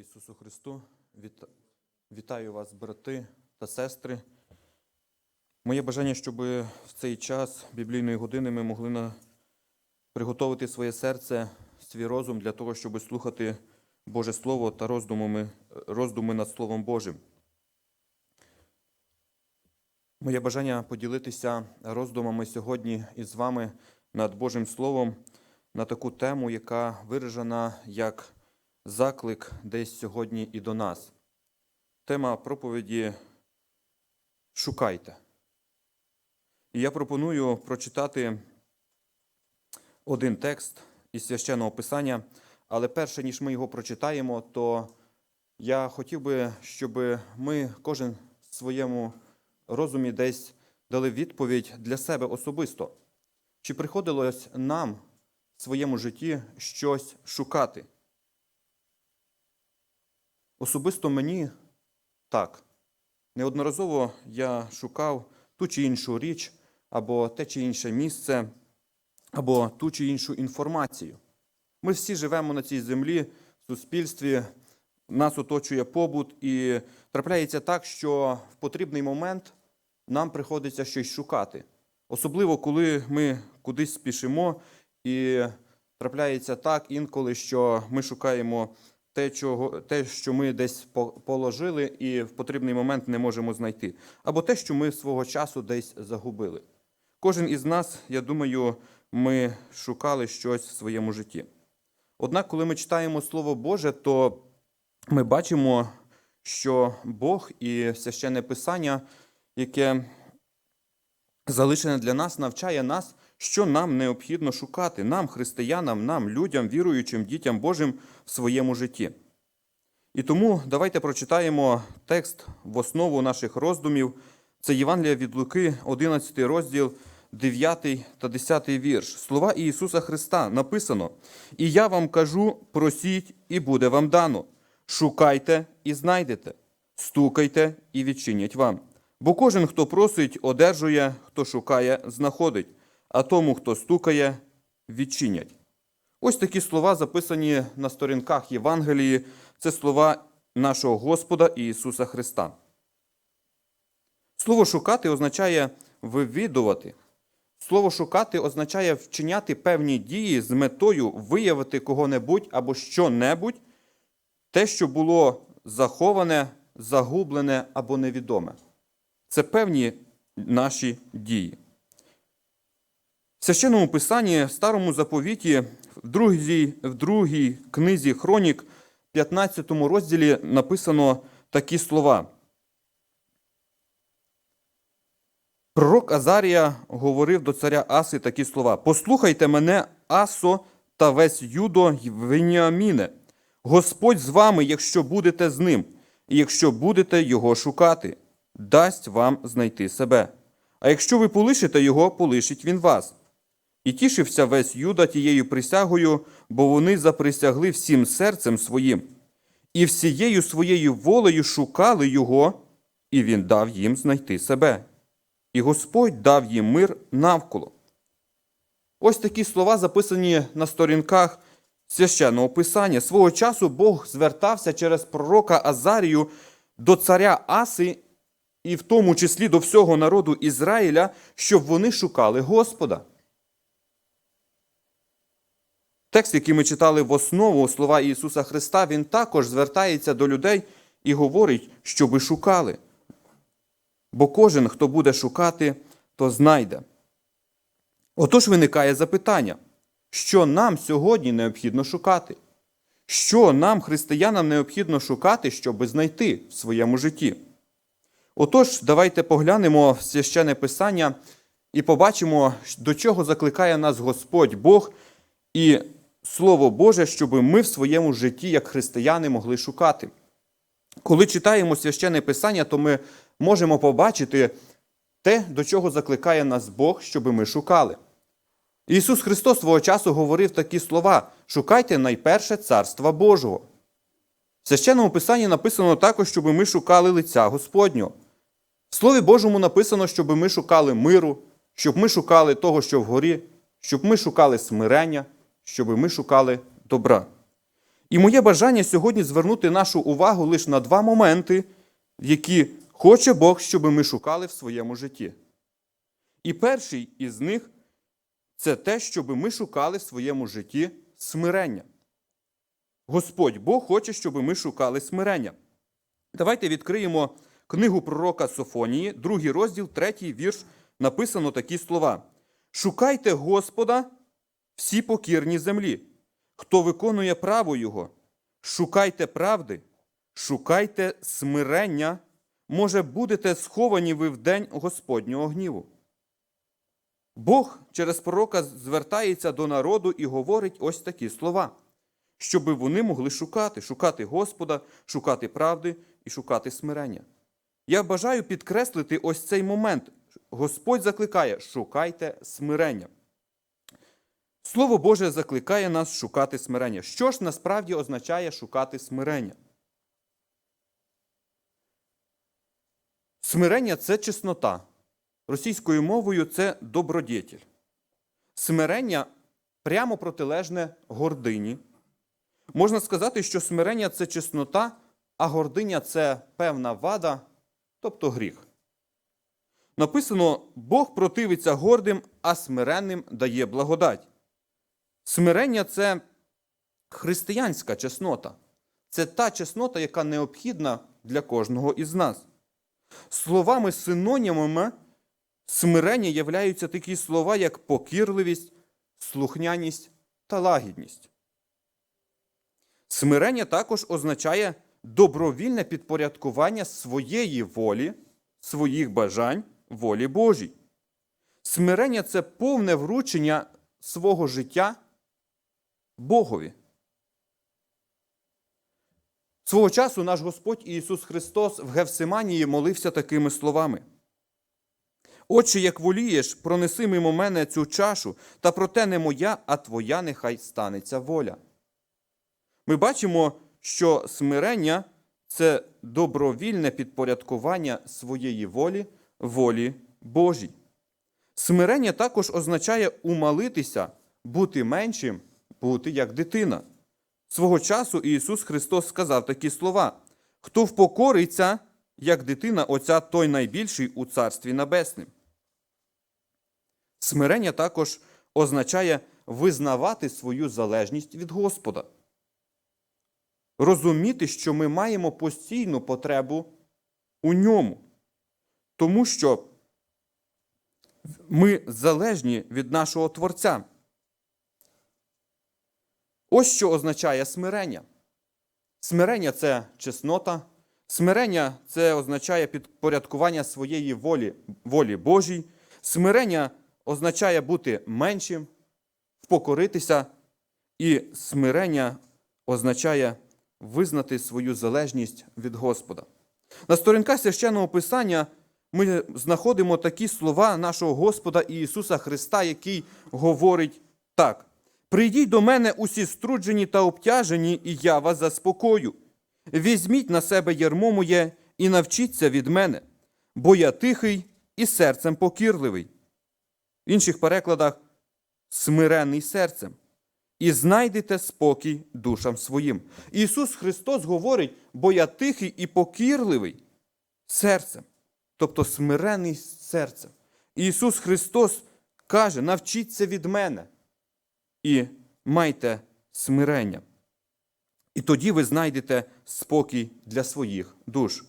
Ісусу Христу, Віта- вітаю вас, брати та сестри. Моє бажання, щоб в цей час біблійної години ми могли на... приготувати своє серце, свій розум для того, щоб слухати Боже Слово та роздумами, роздуми над Словом Божим. Моє бажання поділитися роздумами сьогодні із вами над Божим Словом на таку тему, яка виражена як заклик десь сьогодні і до нас. Тема проповіді Шукайте. І я пропоную прочитати один текст із священного писання, але перше, ніж ми його прочитаємо, то я хотів би, щоб ми кожен в своєму розумі десь дали відповідь для себе особисто. Чи приходилось нам в своєму житті щось шукати? Особисто мені так. Неодноразово я шукав ту чи іншу річ, або те чи інше місце, або ту чи іншу інформацію. Ми всі живемо на цій землі, в суспільстві, нас оточує побут, і трапляється так, що в потрібний момент нам приходиться щось шукати. Особливо, коли ми кудись спішимо, і трапляється так інколи, що ми шукаємо те, чого, те, що ми десь положили, і в потрібний момент не можемо знайти, або те, що ми свого часу десь загубили. Кожен із нас, я думаю, ми шукали щось в своєму житті. Однак, коли ми читаємо Слово Боже, то ми бачимо, що Бог і священне Писання, яке залишене для нас, навчає нас, що нам необхідно шукати, нам, християнам, нам, людям, віруючим, дітям Божим в своєму житті. І тому давайте прочитаємо текст в основу наших роздумів. Це Євангелія від Луки, 11 розділ, 9 та 10 вірш. Слова Ісуса Христа написано: І я вам кажу: просіть, і буде вам дано. Шукайте і знайдете, стукайте і відчинять вам. Бо кожен, хто просить, одержує, хто шукає, знаходить, а тому, хто стукає, відчинять. Ось такі слова записані на сторінках Євангелії. Це слова нашого Господа Ісуса Христа. Слово шукати означає вивідувати. Слово шукати означає вчиняти певні дії з метою виявити кого-небудь або що-небудь, те, що було заховане, загублене або невідоме. Це певні наші дії. В священному писанні, в старому заповіті, в другій, в другій книзі Хронік, 15 розділі написано такі слова. Пророк Азарія говорив до царя Аси такі слова: Послухайте мене, Асо та весь Юдо й Веніаміне. Господь з вами, якщо будете з ним, і якщо будете його шукати, дасть вам знайти себе. А якщо ви полишите його, полишить він вас. І тішився весь Юда тією присягою, бо вони заприсягли всім серцем своїм, і всією своєю волею шукали його, і він дав їм знайти себе. І Господь дав їм мир навколо. Ось такі слова записані на сторінках священного писання. Свого часу Бог звертався через пророка Азарію до царя Аси, і в тому числі до всього народу Ізраїля, щоб вони шукали Господа. Текст, який ми читали в основу слова Ісуса Христа, він також звертається до людей і говорить, щоби шукали. Бо кожен, хто буде шукати, то знайде. Отож виникає запитання, що нам сьогодні необхідно шукати? Що нам, християнам, необхідно шукати, щоби знайти в своєму житті? Отож, давайте поглянемо священне писання і побачимо, до чого закликає нас Господь Бог і Слово Боже, щоб ми в своєму житті, як християни, могли шукати. Коли читаємо священне писання, то ми можемо побачити те, до чого закликає нас Бог, щоб ми шукали. Ісус Христос свого часу говорив такі слова: шукайте найперше Царства Божого. В священному писанні написано також, щоб ми шукали лиця Господнього. В Слові Божому написано, щоб ми шукали миру, щоб ми шукали того, що вгорі, щоб ми шукали смирення, щоб ми шукали добра. І моє бажання сьогодні звернути нашу увагу лише на два моменти, які хоче Бог, щоб ми шукали в своєму житті. І перший із них це те, щоб ми шукали в своєму житті смирення. Господь Бог хоче, щоб ми шукали смирення. Давайте відкриємо книгу пророка Софонії, другий розділ, третій вірш, написано такі слова: Шукайте Господа всі покірні землі, хто виконує право Його, шукайте правди, шукайте смирення, може, будете сховані ви в день Господнього гніву. Бог через пророка звертається до народу і говорить ось такі слова, щоб вони могли шукати, шукати Господа, шукати правди і шукати смирення. Я бажаю підкреслити ось цей момент. Господь закликає: шукайте смирення. Слово Боже закликає нас шукати смирення. Що ж насправді означає шукати смирення? Смирення це чеснота. Російською мовою це добродетель. Смирення прямо протилежне гордині. Можна сказати, що смирення це чеснота, а гординя це певна вада, тобто гріх. Написано: Бог противиться гордим, а смиренним дає благодать. Смирення це християнська чеснота. Це та чеснота, яка необхідна для кожного із нас. Словами синонімами смирення являються такі слова, як покірливість, слухняність та лагідність. Смирення також означає добровільне підпорядкування своєї волі, своїх бажань волі Божій. Смирення це повне вручення свого життя Богові. Свого часу наш Господь Ісус Христос в Гевсиманії молився такими словами. Отче, як волієш, пронеси мимо мене цю чашу, та проте не моя, а твоя нехай станеться воля. Ми бачимо, що смирення це добровільне підпорядкування своєї волі волі Божій. Смирення також означає умалитися, бути меншим, бути як дитина. Свого часу Ісус Христос сказав такі слова: хто впокориться, як дитина Отця, той найбільший у Царстві Небесним. Смирення також означає визнавати свою залежність від Господа. Розуміти, що ми маємо постійну потребу у ньому, тому що ми залежні від нашого Творця. Ось що означає смирення. Смирення це чеснота. Смирення це означає підпорядкування своєї волі, волі Божій. Смирення означає бути меншим, впокоритися, і смирення означає визнати свою залежність від Господа. На сторінках священного Писання ми знаходимо такі слова нашого Господа Ісуса Христа, який говорить так: Прийдіть до мене усі струджені та обтяжені, і я вас заспокою. Візьміть на себе ярмо моє і навчіться від мене, бо я тихий і серцем покірливий. В інших перекладах смирений серцем. І знайдете спокій душам своїм. Ісус Христос говорить, бо я тихий і покірливий серцем, тобто смирений серцем. Ісус Христос каже: навчіться від мене і майте смирення. І тоді ви знайдете спокій для своїх душ.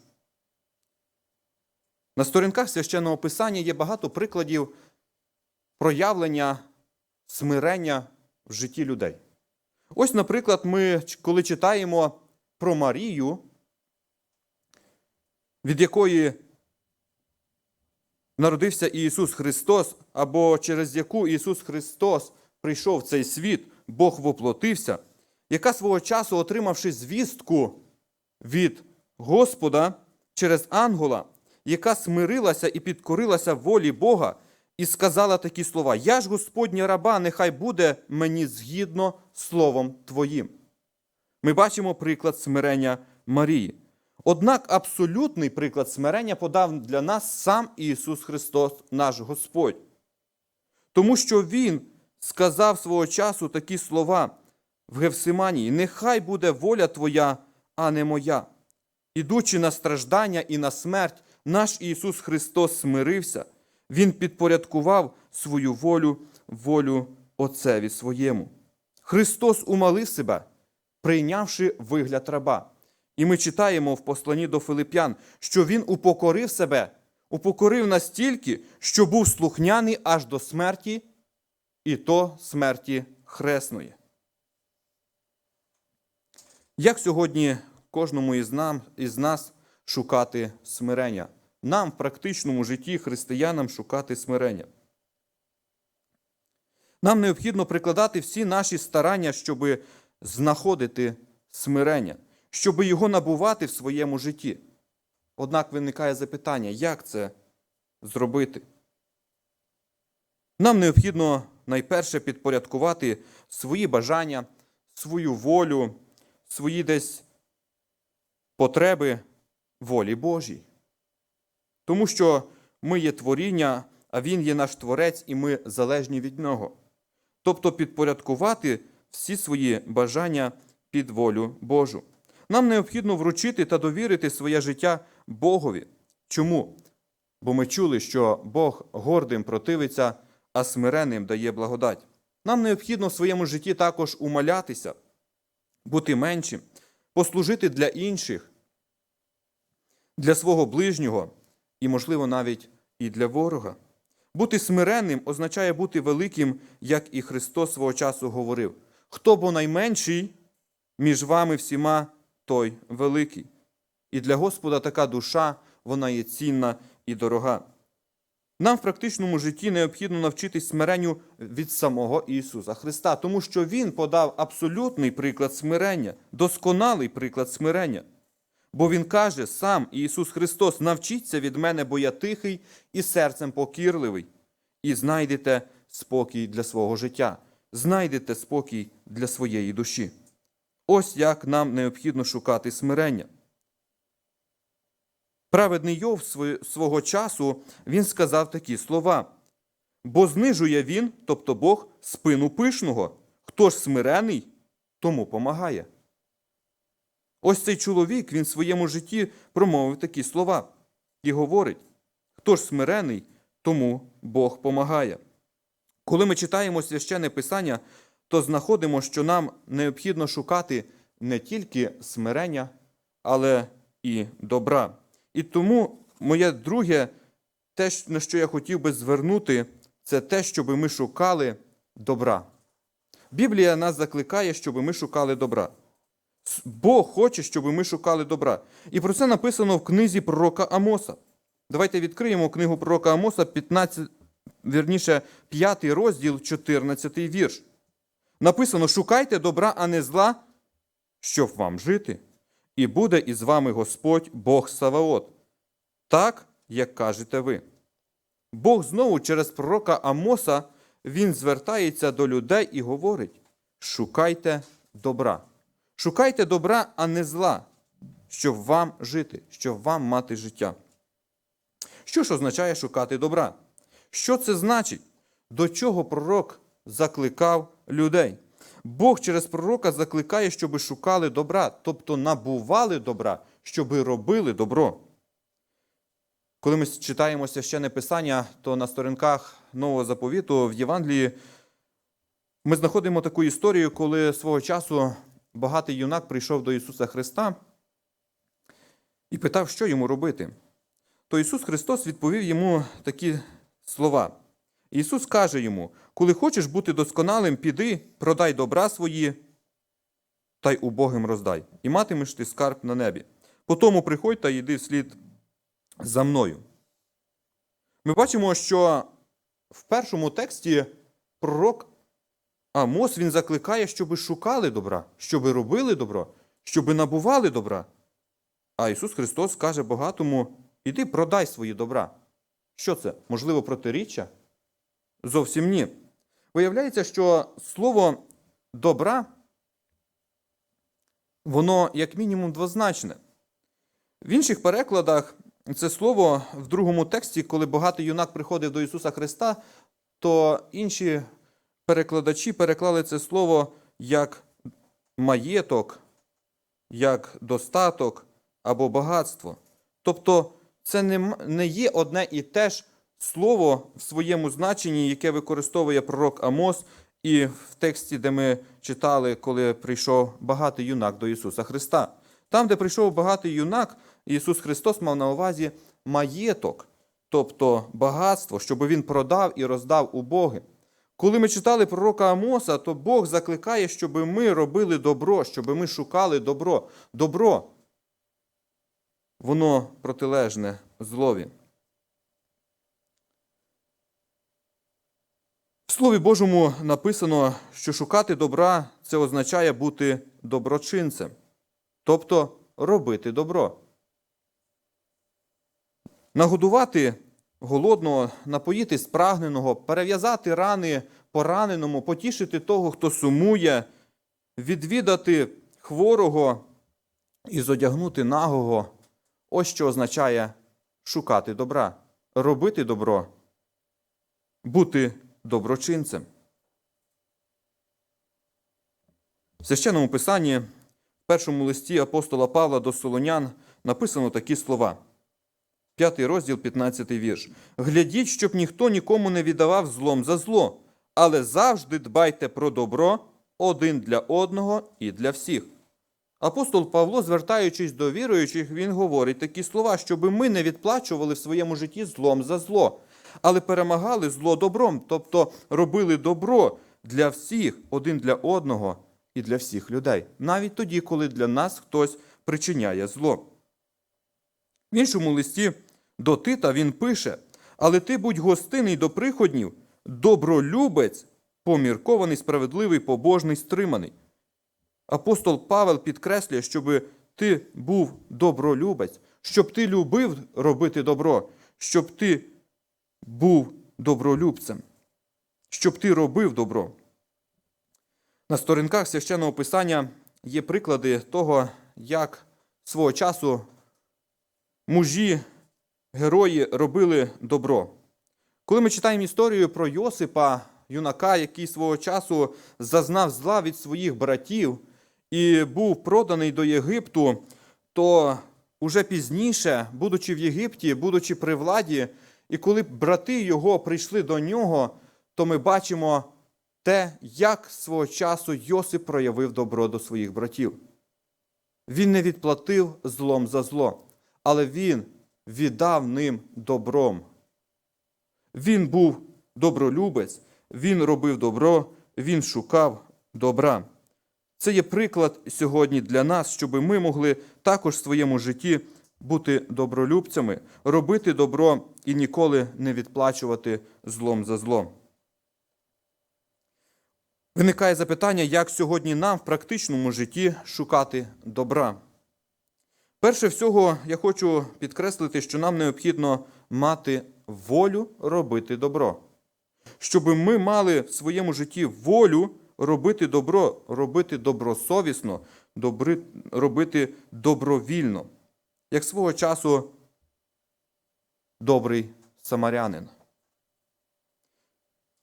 На сторінках священного Писання є багато прикладів проявлення смирення в житті людей. Ось, наприклад, ми, коли читаємо про Марію, від якої народився Ісус Христос, або через яку Ісус Христос прийшов в цей світ, Бог воплотився, яка свого часу, отримавши звістку від Господа через ангела, яка смирилася і підкорилася волі Бога, і сказала такі слова: Я ж Господня раба, нехай буде мені згідно словом Твоїм. Ми бачимо приклад смирення Марії. Однак абсолютний приклад смирення подав для нас сам Ісус Христос, наш Господь. Тому що Він сказав свого часу такі слова в Гевсиманії, нехай буде воля Твоя, а не моя. Ідучи на страждання і на смерть, наш Ісус Христос смирився, Він підпорядкував свою волю, волю Отцеві своєму. Христос умалив себе, прийнявши вигляд раба. І ми читаємо в посланні до Филип'ян, що Він упокорив себе, упокорив настільки, що був слухняний аж до смерті, і то смерті хресної. Як сьогодні кожному із, нам, із нас шукати смирення? Нам в практичному житті християнам шукати смирення. Нам необхідно прикладати всі наші старання, щоб знаходити смирення, щоб його набувати в своєму житті. Однак виникає запитання, як це зробити? Нам необхідно найперше підпорядкувати свої бажання, свою волю, свої десь потреби волі Божій. Тому що ми є творіння, а Він є наш творець, і ми залежні від Нього. Тобто підпорядкувати всі свої бажання під волю Божу. Нам необхідно вручити та довірити своє життя Богові. Чому? Бо ми чули, що Бог гордим противиться, а смиренним дає благодать. Нам необхідно в своєму житті також умалятися, бути меншим, послужити для інших, для свого ближнього і, можливо, навіть і для ворога. Бути смиренним означає бути великим, як і Христос свого часу говорив: хто бо найменший між вами всіма, той великий. І для Господа така душа, вона є цінна і дорога. Нам в практичному житті необхідно навчитись смиренню від самого Ісуса Христа, тому що Він подав абсолютний приклад смирення, досконалий приклад смирення. Бо Він каже сам Ісус Христос: навчіться від мене, бо я тихий і серцем покірливий, і знайдете спокій для свого життя, знайдете спокій для своєї душі. Ось як нам необхідно шукати смирення. Праведний Йов свого часу він сказав такі слова: бо знижує він, тобто Бог, спину пишного. Хто ж смирений, тому помагає. Ось цей чоловік він в своєму житті промовив такі слова і говорить: хто ж смирений, тому Бог помагає. Коли ми читаємо священне Писання, то знаходимо, що нам необхідно шукати не тільки смирення, але і добра. І тому моє друге, те, на що я хотів би звернути, це те, щоб ми шукали добра. Біблія нас закликає, щоб ми шукали добра. Бог хоче, щоб ми шукали добра. І про це написано в книзі пророка Амоса. Давайте відкриємо книгу пророка Амоса, 15, вірніше, 5 розділ, 14 вірш. Написано: шукайте добра, а не зла, щоб вам жити і буде із вами Господь Бог Саваот, так, як кажете ви. Бог знову через пророка Амоса він звертається до людей і говорить: шукайте добра. Шукайте добра, а не зла, щоб вам жити, щоб вам мати життя. Що ж означає шукати добра? Що це значить? До чого пророк закликав людей? Бог через пророка закликає, щоб шукали добра, тобто набували добра, щоб робили добро. Коли ми читаємо священне Писання, то на сторінках Нового заповіту в Євангелії ми знаходимо таку історію, коли свого часу багатий юнак прийшов до Ісуса Христа і питав, що йому робити. То Ісус Христос відповів йому такі слова. Ісус каже йому: коли хочеш бути досконалим, піди, продай добра свої та й убогим роздай, і матимеш ти скарб на небі. Потому приходь та йди вслід за мною. Ми бачимо, що в першому тексті пророк Амос він закликає, щоби шукали добра, щоби робили добро, щоби набували добра. А Ісус Христос каже багатому: іди продай свої добра. Що це? Можливо, протиріччя? Зовсім ні. Виявляється, що слово добра, воно як мінімум двозначне. В інших перекладах це слово в другому тексті, коли багатий юнак приходив до Ісуса Христа, то інші перекладачі переклали це слово як маєток, як достаток або багатство. Тобто це не є одне і те ж слово в своєму значенні, яке використовує пророк Амос, і в тексті, де ми читали, коли прийшов багатий юнак до Ісуса Христа. Там, де прийшов багатий юнак, Ісус Христос мав на увазі маєток, тобто багатство, щоб він продав і роздав убогим. Коли ми читали пророка Амоса, то Бог закликає, щоб ми робили добро, щоб ми шукали добро. Добро, воно протилежне злові. Слові Божому написано, що шукати добра це означає бути доброчинцем, тобто робити добро. Нагодувати голодного, напоїти спрагненого, перев'язати рани пораненому, потішити того, хто сумує, відвідати хворого і зодягнути нагого. Ось що означає шукати добра, робити добро, бути доброчинцем. В священному писанні, в першому листі апостола Павла до Солонян написано такі слова. П'ятий розділ, 15 вірш. Глядіть, щоб ніхто нікому не віддавав злом за зло, але завжди дбайте про добро один для одного і для всіх. Апостол Павло, звертаючись до віруючих, він говорить такі слова, щоб ми не відплачували в своєму житті злом за зло, але перемагали зло добром, тобто робили добро для всіх, один для одного і для всіх людей, навіть тоді, коли для нас хтось причиняє зло. В іншому листі до Тита він пише: Але ти будь гостинний до приходнів, добролюбець, поміркований, справедливий, побожний, стриманий. Апостол Павел підкреслює, щоб ти був добролюбець, щоб ти любив робити добро, щоб ти був добролюбцем, щоб ти робив добро. На сторінках священного писання є приклади того, як свого часу мужі, герої робили добро. Коли ми читаємо історію про Йосипа, юнака, який свого часу зазнав зла від своїх братів і був проданий до Єгипту, то уже пізніше, будучи в Єгипті, будучи при владі, і коли брати його прийшли до нього, то ми бачимо те, як свого часу Йосип проявив добро до своїх братів. Він не відплатив злом за зло, але він віддав ним добром. Він був добролюбець, він робив добро, він шукав добра. Це є приклад сьогодні для нас, щоб ми могли також в своєму житті бути добролюбцями, робити добро і ніколи не відплачувати злом за зло. Виникає запитання, як сьогодні нам в практичному житті шукати добра. Перше всього, я хочу підкреслити, що нам необхідно мати волю робити добро. Щоб ми мали в своєму житті волю робити добро, робити добросовісно, добри, робити добровільно, як свого часу добрий самарянин.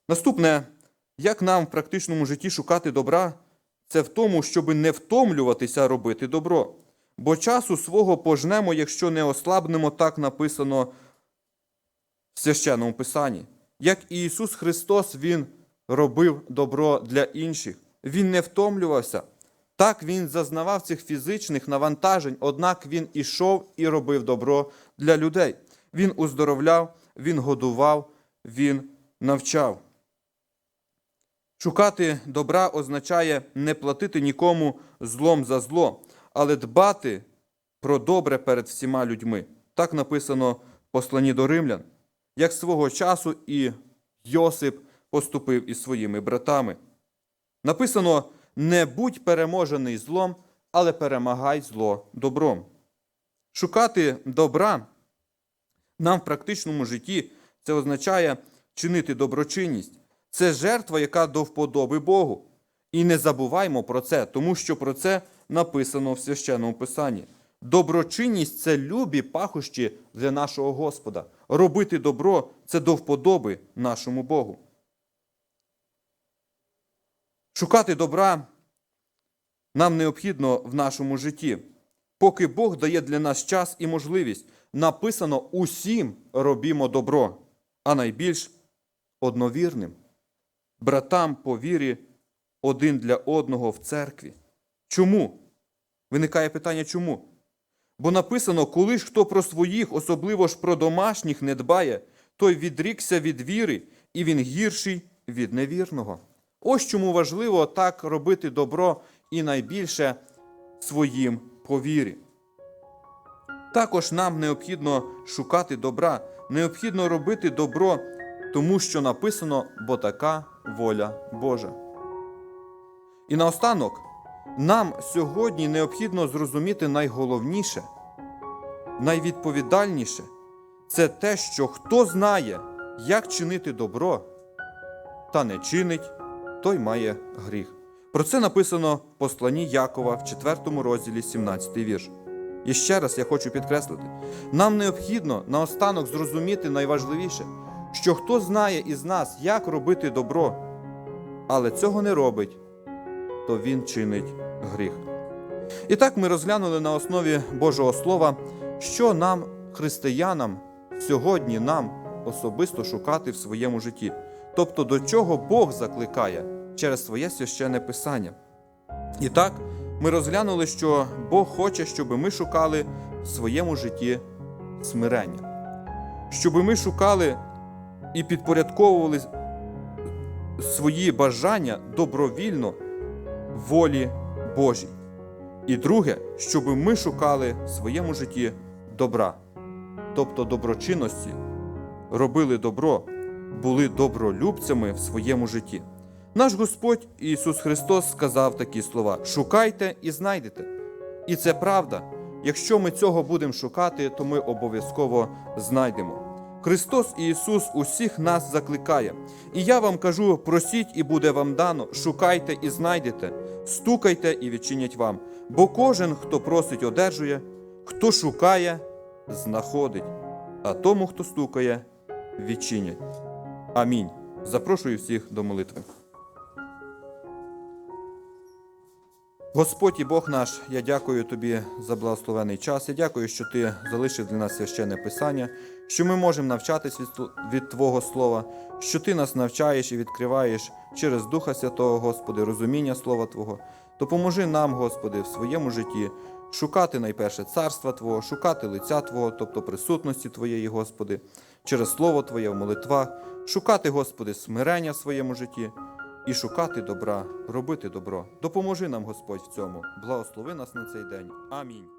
Наступне, як нам в практичному житті шукати добра, це в тому, щоб не втомлюватися робити добро. Бо часу свого пожнемо, якщо не ослабнемо, так написано в священному Писанні. Як і Ісус Христос, Він робив добро для інших. Він не втомлювався. Так Він зазнавав цих фізичних навантажень, однак Він ішов і робив добро для людей. Він уздоровляв, Він годував, Він навчав. Шукати добра означає не платити нікому злом за зло, але дбати про добре перед всіма людьми. Так написано в посланні до римлян, як свого часу і Йосип поступив із своїми братами. Написано: не будь переможений злом, але перемагай зло добром. Шукати добра нам в практичному житті це означає чинити доброчинність. Це жертва, яка до вподоби Богу. І не забуваймо про це, тому що про це написано в священному писанні. Доброчинність це любі пахощі для нашого Господа. Робити добро це до вподоби нашому Богу. Шукати добра нам необхідно в нашому житті. Поки Бог дає для нас час і можливість, написано усім робімо добро, а найбільш одновірним, братам по вірі один для одного в церкві. Чому? Виникає питання чому? Бо написано, коли ж хто про своїх, особливо ж про домашніх, не дбає, той відрікся від віри, і він гірший від невірного. Ось чому важливо так робити добро і найбільше своїм по вірі. Також нам необхідно шукати добра, необхідно робити добро, тому що написано, бо така воля Божа. І наостанок, нам сьогодні необхідно зрозуміти найголовніше, найвідповідальніше це те, що хто знає, як чинити добро, та не чинить, той має гріх. Про це написано в посланні Якова в 4 розділі 17 вірш. І ще раз я хочу підкреслити: нам необхідно наостанок зрозуміти найважливіше, що хто знає із нас, як робити добро, але цього не робить, то він чинить гріх. І так ми розглянули на основі Божого Слова, що нам, християнам, сьогодні нам особисто шукати в своєму житті, тобто до чого Бог закликає через своє священне Писання. І так, ми розглянули, що Бог хоче, щоб ми шукали в своєму житті смирення, щоб ми шукали і підпорядковували свої бажання добровільно волі Божій. І друге, щоб ми шукали в своєму житті добра, тобто доброчинності, робили добро, були добролюбцями в своєму житті. Наш Господь Ісус Христос сказав такі слова: шукайте і знайдете. І це правда. Якщо ми цього будемо шукати, то ми обов'язково знайдемо. Христос Ісус усіх нас закликає. І я вам кажу: просіть, і буде вам дано, шукайте і знайдете, стукайте і відчинять вам. Бо кожен, хто просить, одержує, хто шукає, знаходить, а тому, хто стукає, відчинять. Амінь. Запрошую всіх до молитви. Господь і Бог наш, я дякую Тобі за благословений час. Я дякую, що Ти залишив для нас священне Писання, що ми можемо навчатись від, від Твого Слова, що Ти нас навчаєш і відкриваєш через Духа Святого, Господи, розуміння Слова Твого. Допоможи нам, Господи, в своєму житті шукати найперше царства Твого, шукати лиця Твого, тобто присутності Твоєї, Господи, через Слово Твоє в молитвах, шукати, Господи, смирення в своєму житті і шукати добра, робити добро. Допоможи нам, Господь, в цьому. Благослови нас на цей день. Амінь.